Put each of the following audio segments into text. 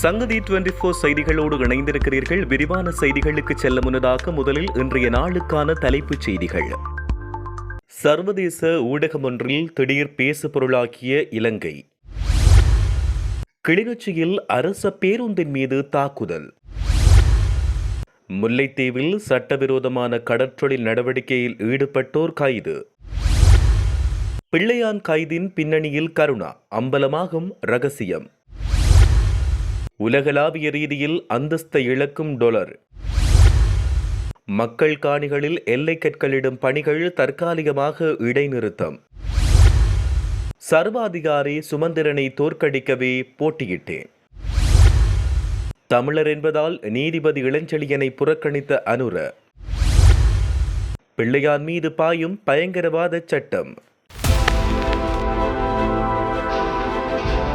சங்கதி twenty four செய்திகளோடு இணைந்திருக்கிறீர்கள். விரிவான செய்திகளுக்கு செல்ல முன்னதாக முதலில் இன்றைய நாளுக்கான தலைப்புச் செய்திகள். சர்வதேச ஊடகம் ஒன்றில் திடீர் பேசு பொருளாக்கிய இலங்கை. கிளிநொச்சியில் அரச பேருந்தின் மீது தாக்குதல். முல்லைத்தீவில் சட்டவிரோதமான கடற்றொழில் நடவடிக்கையில் ஈடுபட்டோர் கைது. பிள்ளையான் கைதின் பின்னணியில் கருணா அம்பலமாகும் ரகசியம். உலகளாவிய ரீதியில் அந்தஸ்தை இழக்கும் டொலர். மக்கள் காணிகளில் எல்லை கற்களிடும் பணிகள் தற்காலிகமாக இடைநிறுத்தம். சர்வாதிகாரி சுமந்திரனை தோற்கடிக்கவே போட்டியிட்டேன். தமிழர் என்பதால் நீதிபதி இளஞ்செழியனை புறக்கணித்த அனுர. பிள்ளையான் மீது பாயும் பயங்கரவாத சட்டம்.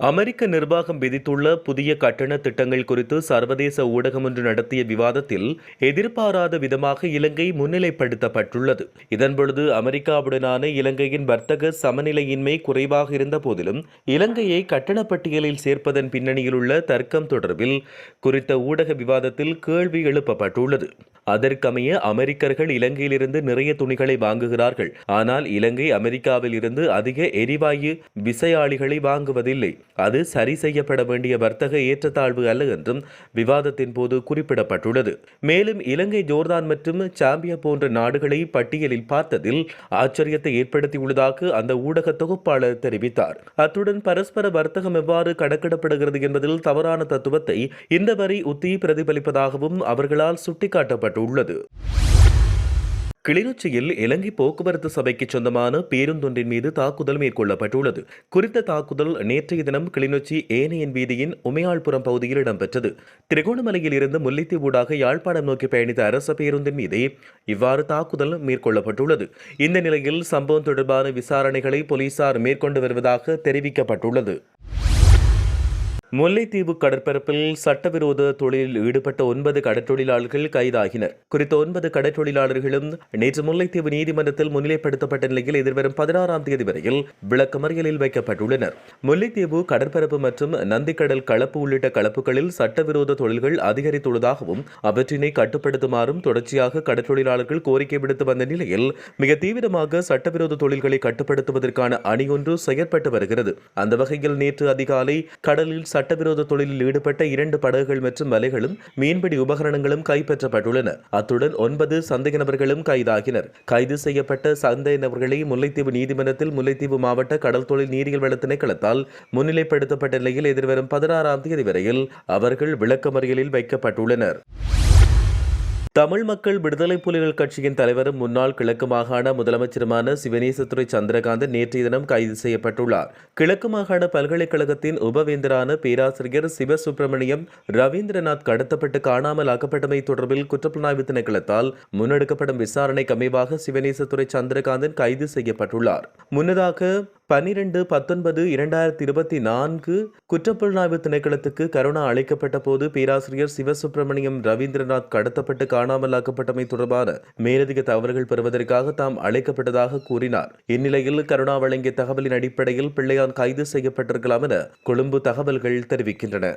அமெரிக்க நிர்வாகம் விதித்துள்ள புதிய கட்டண திட்டங்கள் குறித்து சர்வதேச ஊடகம் ஒன்று நடத்திய விவாதத்தில் எதிர்பாராத விதமாக இலங்கை முன்னிலைப்படுத்தப்பட்டுள்ளது. இதன்பொழுது அமெரிக்காவுடனான இலங்கையின் வர்த்தக சமநிலையின்மை குறைவாக இருந்த போதிலும் இலங்கையை கட்டணப்பட்டியலில் சேர்ப்பதன் பின்னணியில் உள்ள தர்க்கம் தொடர்பில் குறித்த ஊடக விவாதத்தில் கேள்வி எழுப்பப்பட்டுள்ளது. அதற்கமைய அமெரிக்கர்கள் இலங்கையிலிருந்து நிறைய துணிகளை வாங்குகிறார்கள். ஆனால் இலங்கை அமெரிக்காவில் இருந்து அதிக எரிவாயு விசையாளிகளை வாங்குவதில்லை. அது சரி செய்யப்பட வேண்டிய வர்த்தக ஏற்றத்தாழ்வு அல்ல என்றும் விவாதத்தின் போது குறிப்பிடப்பட்டுள்ளது. மேலும் இலங்கை ஜோர்தான் மற்றும் சாம்பியா போன்ற நாடுகளை பட்டியலில் பார்த்ததில் ஆச்சரியத்தை ஏற்படுத்தியுள்ளதாக அந்த ஊடக தொகுப்பாளர் தெரிவித்தார். அத்துடன் பரஸ்பர வர்த்தகம் எவ்வாறு கணக்கிடப்படுகிறது என்பதில் தவறான தத்துவத்தை இந்த வரி உத்தி பிரதிபலிப்பதாகவும் அவர்களால் சுட்டிக்காட்டப்பட்டுள்ளது. கிளிநொச்சியில் இலங்கை போக்குவரத்து சபைக்கு சொந்தமான பேருந்தொன்றின் மீது தாக்குதல் மேற்கொள்ளப்பட்டுள்ளது. குறித்த தாக்குதல் நேற்றைய தினம் கிளிநொச்சி ஏனையன் வீதியின் உமையாள்புரம் பகுதியில் இடம்பெற்றது. திருகோணமலையில் இருந்து முல்லைத்தீவூடாக யாழ்ப்பாணம் நோக்கி பயணித்த அரச பேருந்தின் மீதே இவ்வாறு தாக்குதல் மேற்கொள்ளப்பட்டுள்ளது. இந்த நிலையில் சம்பவம் தொடர்பான விசாரணைகளை போலீசார் மேற்கொண்டு வருவதாக தெரிவிக்கப்பட்டுள்ளது. முல்லைத்தீவு கடற்பரப்பில் சட்டவிரோத தொழிலில் ஈடுபட்ட ஒன்பது கடற்றொழிலாளர்கள் கைதாகினர். குறித்த ஒன்பது கடற்றொழிலாளர்களும் நேற்று முல்லைத்தீவு நீதிமன்றத்தில் முன்னிலைப்படுத்தப்பட்ட நிலையில் எதிர்வரும் பதினாறாம் தேதி வரையில் விளக்கமறியலில் வைக்கப்பட்டுள்ளனர். முல்லைத்தீவு கடற்பரப்பு மற்றும் நந்திக்கடல் கலப்பு உள்ளிட்ட கலப்புகளில் சட்டவிரோத தொழில்கள் அதிகரித்துள்ளதாகவும் அவற்றினை கட்டுப்படுத்துமாறும் தொடர்ச்சியாக கடற்றொழிலாளர்கள் கோரிக்கை விடுத்து வந்த நிலையில் மிக தீவிரமாக சட்டவிரோத தொழில்களை கட்டுப்படுத்துவதற்கான அணியொன்று செயற்பட்டு வருகிறது. அந்த வகையில் நேற்று அதிகாலை கடலில் சட்ட சட்டவிரோத தொழிலில் ஈடுபட்ட இரண்டு படகுகள் மற்றும் வலைகளும் மீன்பிடி உபகரணங்களும் கைப்பற்றப்பட்டுள்ளன. அத்துடன் ஒன்பது சந்தேக நபர்களும் கைதாகினர். கைது செய்யப்பட்ட சந்தேக நபர்களை முல்லைத்தீவு நீதிமன்றத்தில் முல்லைத்தீவு மாவட்ட கடல் தொழில் நீரியல் வள திணைக்களத்தால் முன்னிலைப்படுத்தப்பட்ட நிலையில் எதிர்வரும் பதினாறாம் தேதி வரையில் அவர்கள் விளக்கமறியலில் வைக்கப்பட்டுள்ளனர். தமிழ் மக்கள் விடுதலை புலிகள் கட்சியின் தலைவரும் முன்னாள் கிழக்கு மாகாண முதலமைச்சருமான சிவனேசத்துறை சந்திரகாந்தன் நேற்றைய தினம் கைது செய்யப்பட்டுள்ளார். கிழக்கு மாகாண பல்கலைக்கழகத்தின் உபவேந்தரான பேராசிரியர் சிவசுப்பிரமணியம் ரவீந்திரநாத் கடத்தப்பட்டு காணாமல் ஆக்கப்பட்டமை தொடர்பில் குற்றப்புலனாய்வு திணைக்களத்தால் முன்னெடுக்கப்படும் விசாரணைக்கு அமைவாக சிவனேசத்துறை சந்திரகாந்தன் கைது செய்யப்பட்டுள்ளார். முன்னதாக பன்னிரண்டு பத்தொன்பது இரண்டாயிரத்தி இருபத்தி நான்கு குற்றப்புலனாய்வு திணைக்களத்துக்கு கருணா அளிக்கப்பட்ட போது பேராசிரியர் சிவசுப்பிரமணியம் ரவீந்திரநாத் கடத்தப்பட்டு காணாமலாக்கப்பட்டமை தொடர்பான மேலதிக தகவல்கள் பெறுவதற்காக தாம் அழைக்கப்பட்டதாக கூறினார். இந்நிலையில் கருணா வழங்கிய தகவலின் அடிப்படையில் பிள்ளையான் கைது செய்யப்பட்டிருக்கலாம் என கொழும்பு தகவல்கள் தெரிவிக்கின்றன.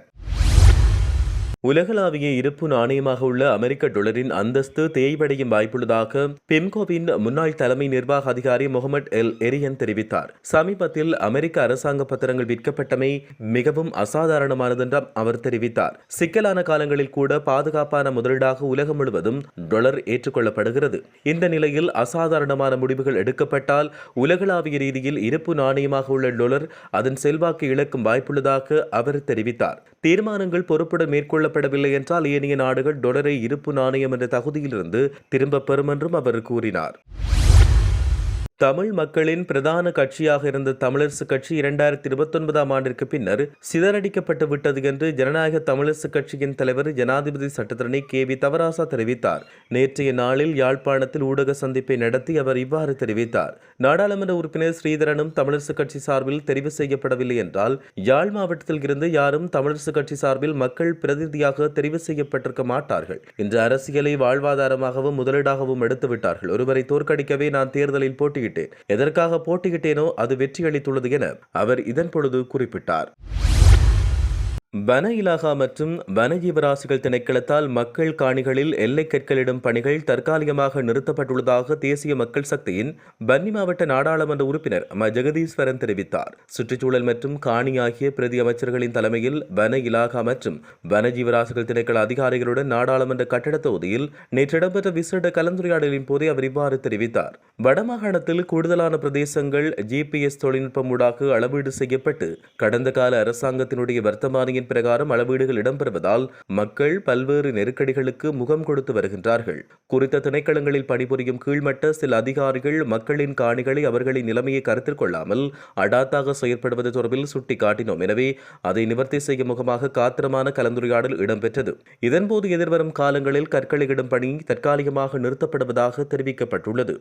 உலகளாவிய இருப்பு நாணயமாக உள்ள அமெரிக்க டொலரின் அந்தஸ்து தேய்வடையும் வாய்ப்புள்ளதாக பிம்கோவின் முன்னாள் தலைமை நிர்வாக அதிகாரி முகமது எல் எரியன் தெரிவித்தார். சமீபத்தில் அமெரிக்க அரசாங்க பத்திரங்கள் விற்கப்பட்டமை மிகவும் அசாதாரணமானது என்றும் அவர் தெரிவித்தார். சிக்கலான காலங்களில் கூட பாதுகாப்பான முதலீடாக உலகம் முழுவதும் டொலர் ஏற்றுக்கொள்ளப்படுகிறது. இந்த நிலையில் அசாதாரணமான முடிவுகள் எடுக்கப்பட்டால் உலகளாவிய ரீதியில் இருப்பு நாணயமாக உள்ள டொலர் அதன் செல்வாக்கு இழக்கும் வாய்ப்புள்ளதாக அவர் தெரிவித்தார். தீர்மானங்கள் பொறுப்புடன் கொள்ளப்படவில்லை என்றால் ஏனைய நாடுகள் டொலரை இருப்பு நாணயம் என்ற தகுதியிலிருந்து திரும்பப் பெறும் என்றும் அவர் கூறினார். தமிழ் மக்களின் பிரதான கட்சியாக இருந்த தமிழரசு கட்சி இரண்டாயிரத்தி இருபத்தொன்பதாம் ஆண்டிற்கு பின்னர் சிதறடிக்கப்பட்டு விட்டது என்று ஜனநாயக தமிழரசு கட்சியின் தலைவர் ஜனாதிபதி சட்டத்தரணி கே. வி. தவராசா தெரிவித்தார். நேற்றைய நாளில் யாழ்ப்பாணத்தில் ஊடக சந்திப்பை நடத்தி அவர் இவ்வாறு தெரிவித்தார். நாடாளுமன்ற உறுப்பினர் ஸ்ரீதரனும் தமிழரசு கட்சி சார்பில் தெரிவு செய்யப்படவில்லை என்றால் யாழ் மாவட்டத்தில் இருந்து யாரும் தமிழரசு கட்சி சார்பில் மக்கள் பிரதிநிதியாக தெரிவு செய்யப்பட்டிருக்க மாட்டார்கள். இன்று அரசியலை வாழ்வாதாரமாகவும் முதலீடாகவும் எடுத்துவிட்டார்கள். ஒருவரை தோற்கடிக்கவே நான் தேர்தலில் போட்டியிட்டேன். எதற்காக போட்டியிட்டேனோ அது வெற்றியளித்துள்ளது என அவர் இதன் பொழுது குறிப்பிட்டார். வன இலாகா மற்றும் வன ஜீவராசிகள் திணைக்களத்தால் மக்கள் காணிகளில் எல்லை கற்களிடும் பணிகள் தற்காலிகமாக நிறுத்தப்பட்டுள்ளதாக தேசிய மக்கள் சக்தியின் பன்னி மாவட்ட நாடாளுமன்ற உறுப்பினர் ம. ஜெகதீஸ்வரன் தெரிவித்தார். சுற்றுச்சூழல் மற்றும் காணி ஆகிய பிரதி அமைச்சர்களின் தலைமையில் வன இலாகா மற்றும் வன ஜீவராசிகள் திணைக்கள அதிகாரிகளுடன் நாடாளுமன்ற கட்டட தொகுதியில் நேற்று இடம்பெற்ற விசேட கலந்துரையாடலின் போதே அவர் இவ்வாறு தெரிவித்தார். வடமாகாணத்தில் கூடுதலான பிரதேசங்கள் ஜிபிஎஸ் தொழில்நுட்பம் ஊடாக அளவீடு செய்யப்பட்டு கடந்த கால அரசாங்கத்தினுடைய வர்த்தமானியின் பிரகாரம் அளவீடுகள் இடம்பெறுவதால் மக்கள் பல்வேறு நெருக்கடிகளுக்கு முகம் கொடுத்து வருகின்றார்கள். குறித்த திணைக்களங்களில் பணிபுரியும் கீழ்மட்ட சில அதிகாரிகள் மக்களின் காணிகளை அவர்களின் நிலைமையை கருத்தில் கொள்ளாமல் அடாத்தாக செயற்படுவது தொடர்பில் சுட்டிக்காட்டினோம். எனவே அதை நிவர்த்தி செய்யும் முகமாக காத்திரமான கலந்துரையாடல் இடம்பெற்றது. இதன்போது எதிர்வரும் காலங்களில் கற்களை இடும் பணி தற்காலிகமாக நிறுத்தப்படுவதாக தெரிவிக்கப்பட்டுள்ளது.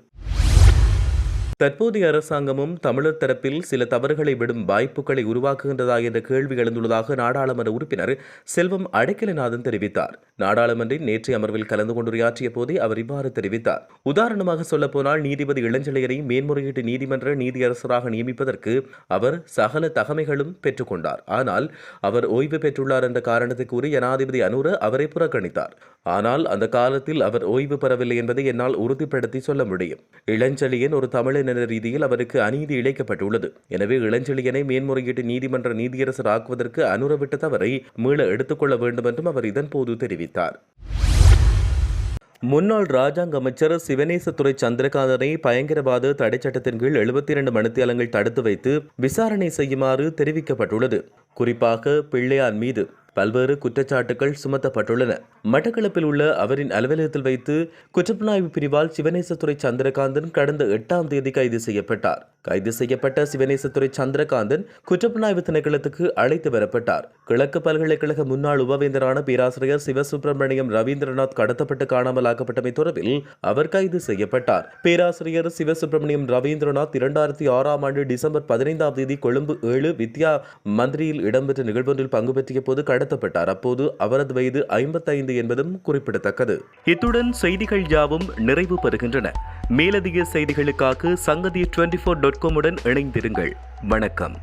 தற்போதைய அரசாங்கமும் தமிழர் தரப்பில் சில தவறுகளை விடும் வாய்ப்புகளை உருவாக்குகின்றதா என்ற கேள்வி எழுந்துள்ளதாக நாடாளுமன்ற உறுப்பினர் செல்வம் அடைக்கலநாதன் தெரிவித்தார். நாடாளுமன்றின் நேற்றைய அமர்வில் கலந்து கொண்டுரையாற்றிய போதே அவர் இவ்வாறு தெரிவித்தார். உதாரணமாக சொல்லப்போனால் நீதிபதி இளஞ்சலையரை மேன்முறையீட்டு நீதிமன்ற நீதியரசராக நியமிப்பதற்கு அவர் சகல தகமைகளும் பெற்றுக்கொண்டார் ஆனால் அவர் ஓய்வு பெற்றுள்ளார் என்ற காரணத்தை கூறி ஜனாதிபதி அனுர அவரை புறக்கணித்தார். ஆனால் அந்த காலத்தில் அவர் ஓய்வு பெறவில்லை என்பதை என்னால் உறுதிப்படுத்தி சொல்ல முடியும். இளஞ்சலியன் ஒரு தமிழன் என்ற ரீதியில் அவருக்கு அநீதி இழைக்கப்பட்டுள்ளது. எனவே இளஞ்செழியனை மேன்முறையீட்டு நீதிமன்ற நீதியரசர் ஆக்குவதற்கு அனுரவிட்ட தவறை மீள எடுத்துக்கொள்ள வேண்டும் என்றும் அவர் இதன்போது தெரிவித்தார். முன்னாள் ராஜாங்க அமைச்சர் சிவனேசத்துறை சந்திரகாந்தனை பயங்கரவாத தடை சட்டத்தின் கீழ் எழுபத்தி இரண்டு மணித்தியாலங்கள் தடுத்து வைத்து விசாரணை செய்யுமாறு தெரிவிக்கப்பட்டுள்ளது. குறிப்பாக பிள்ளையார் மீது பல்வேறு குற்றச்சாட்டுகள் சுமத்தப்பட்டுள்ளன. மட்டக்களப்பில் உள்ள அவரின் அலுவலகத்தில் வைத்து குற்றப்புலனாய்வு பிரிவால் சிவநேசத்துறை சந்திரகாந்தன் கடந்த எட்டாம் தேதி கைது செய்யப்பட்டார். கைது செய்யப்பட்ட சிவநேசத்துறை சந்திரகாந்தன் குற்றப்புலனாய்வு திணைக்களத்துக்கு அழைத்து வரப்பட்டார். கிழக்கு பல்கலைக்கழக முன்னாள் உபவேந்தரான பேராசிரியர் சிவசுப்பிரமணியம் ரவீந்திரநாத் கடத்தப்பட்டு காணாமலாக்கப்பட்டமை தொடர்பில் அவர் கைது செய்யப்பட்டார். பேராசிரியர் சிவசுப்பிரமணியம் ரவீந்திரநாத் இரண்டாயிரத்தி ஆறாம் ஆண்டு டிசம்பர் பதினைந்தாம் தேதி கொழும்பு ஏழு வித்யா மந்திரியில் இடம்பெற்ற நிகழ்வொன்றில் பங்கு பெற்றிய போது கடத்தப்பட்டார். அப்போது அவரது வயது ஐம்பத்தைந்து என்பதும் குறிப்பிடத்தக்கது. இத்துடன் செய்திகள் யாவும் நிறைவு பெறுகின்றன. மேலதிக செய்திகளுக்காக சங்கதி டுவெண்டி ஃபோர் டாட் காமுடன் இணைந்திருங்கள். வணக்கம்.